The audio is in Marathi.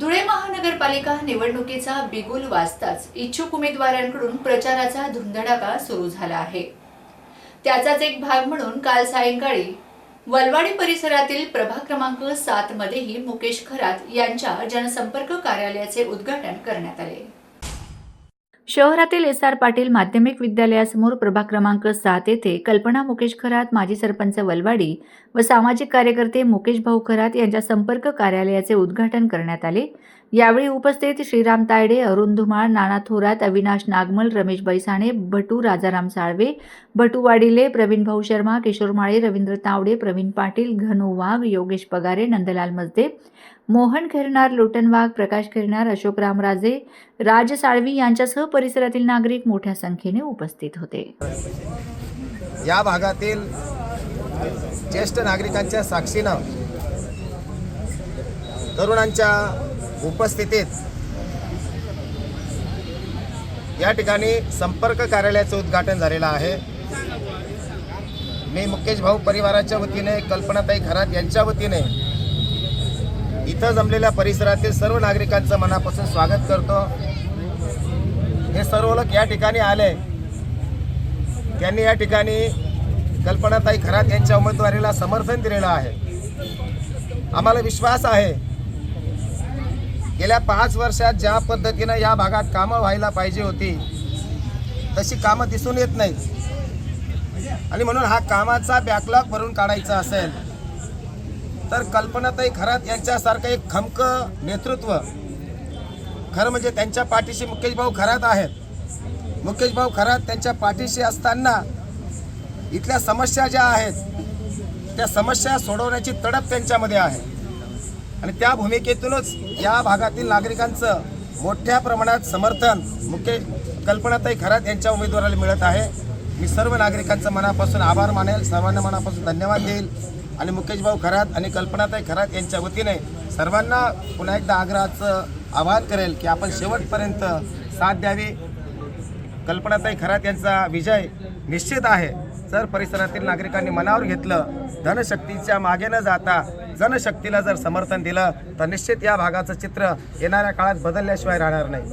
धुळे महानगरपालिका निवडणुकीचा बिगुल वाजताच इच्छुक उमेदवारांकडून प्रचाराचा धुंदडाका सुरू झाला आहे. त्याचाच एक भाग म्हणून काल सायंकाळी वलवाडी परिसरातील प्रभाग क्रमांक सात मध्येही मुकेश खरात यांच्या जनसंपर्क कार्यालयाचे उद्घाटन करण्यात आले. शहरातील एस आर पाटील माध्यमिक विद्यालयासमोर प्रभाग क्रमांक सात येथे कल्पना मुकेश खरात माजी सरपंच वलवाडी व सामाजिक कार्यकर्ते मुकेश भाऊ खरात यांच्या संपर्क कार्यालयाचे उद्घाटन करण्यात आले. यावेळी उपस्थित श्रीराम तायडे अरुण धुमाळ नाना थोरात अविनाश नागमल रमेश बैसाणे भटू राजाराम साळवे भटू वाडिले प्रवीण भाऊ शर्मा किशोर माळे रवींद्र तावडे प्रवीण पाटील घनू वाघ योगेश पगारे नंदलाल मजदे मोहन खेरणार लोटन वाघ प्रकाश खेरणार अशोक रामराजे राज साळवी यांच्यासह परिसरातील नागरिक मोठ्या संख्येने उपस्थित होते. या भागातील ज्येष्ठ नागरिकांच्या साक्षीनं तरुणांच्या उपस्थितीत या ठिकाणी संपर्क कार्यालयाचं उद्घाटन झालेलं आहे. मी मुकेश भाऊ परिवाराच्या वतीने कल्पनाताई खरात यांच्या वतीने इथं जमलेल्या परिसरातील सर्व नागरिकांचं मनापासून स्वागत करतो. हे सर्व लोक या ठिकाणी आले. त्यांनी या ठिकाणी कल्पनाताई खरात यांच्या उमेदवारीला समर्थन दिलेलं आहे. आम्हाला विश्वास आहे गेल्या पाच वर्षात ज्या पद्धतीनं या भागात कामं व्हायला पाहिजे होती तशी कामं दिसून येत नाहीत. आणि म्हणून हा कामाचा बॅकलॉग भरून काढायचा असेल तर कल्पनाताई खरात यांच्यासारखं एक खमकं नेतृत्व खरं म्हणजे त्यांच्या पाठीशी मुकेश भाऊ खरात आहेत. मुकेश भाऊ खरात त्यांच्या पाठीशी असताना इथल्या समस्या ज्या आहेत त्या समस्या सोडवण्याची तडप त्यांच्यामध्ये आहे. आणि त्या भूमिकेतूनच या भागातील नागरिकांचं मोठ्या प्रमाणात समर्थन मुख्य कल्पनाताई खरात यांच्या उमेदवाराला मिळत आहे. मी सर्व नागरिकांचं मनापासून आभार मानेल सर्वांना मनापासून धन्यवाद देईल. आणि मुकेश भाऊ खरात आणि कल्पनाताई खरात यांच्या वतीने सर्वांना पुन्हा एकदा आग्रहाचं आवाहन करेल की आपण शेवटपर्यंत साथ द्यावी. कल्पनाताई खरात यांचा विजय निश्चित आहे. जर परिसरातील नागरिकांनी मनावर घेतलं धनशक्तीच्या मागे न जाता जनशक्तीला जर समर्थन दिलं तर निश्चित या भागाचं चित्र येणाऱ्या काळात बदलल्याशिवाय राहणार नाही.